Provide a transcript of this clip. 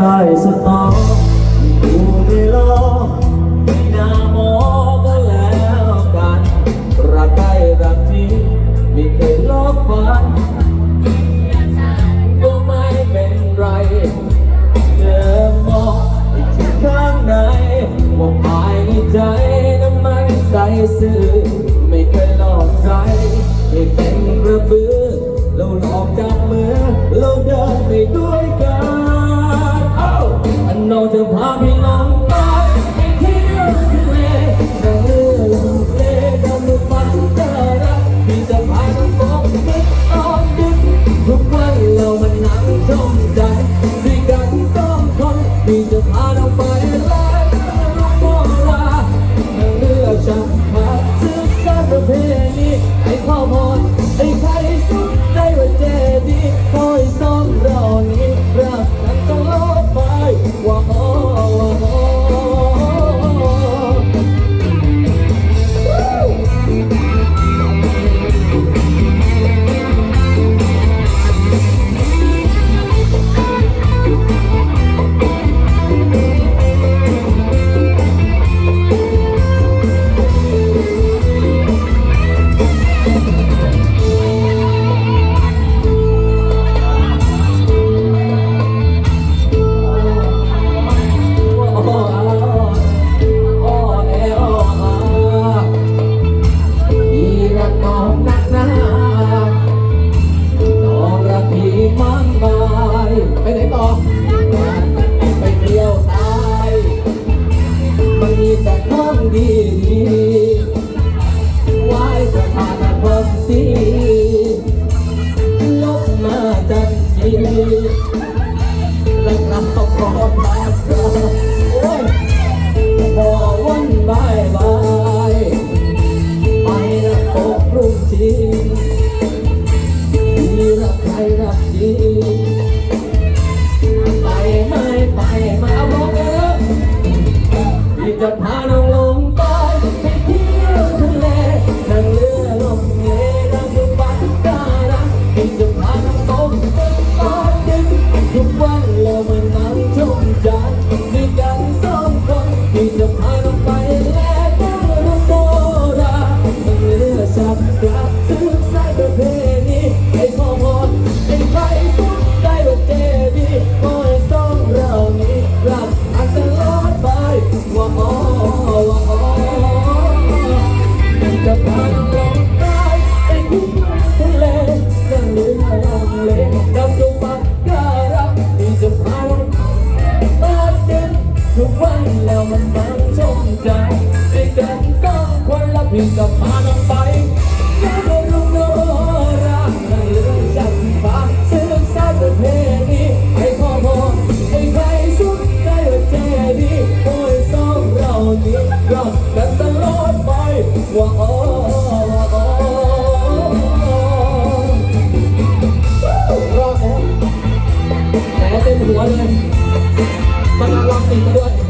ใต้สตอดูไม่อไม่น่ามองก็แล้วกัน รักใกล้รักที่ไม่เคยลบฝันก็ไม่เป็นไรเธอมองอีกทีข้างในว่าภายในใจนั้นมันใสซื่อไม่เคยหลอกใค see. ที่จะน้อไปอย่ารุ่โนราให้เรื่จากที่าเสื่อมสายประเพณีให้พ่อพ่ให้ใครสุดใจว่าเจดีโอ้ยสองเรานี้รักกันตลอดไปว่าอ๋รอดแล้วแหมเต็มหัวเลยมาลองติดด้วย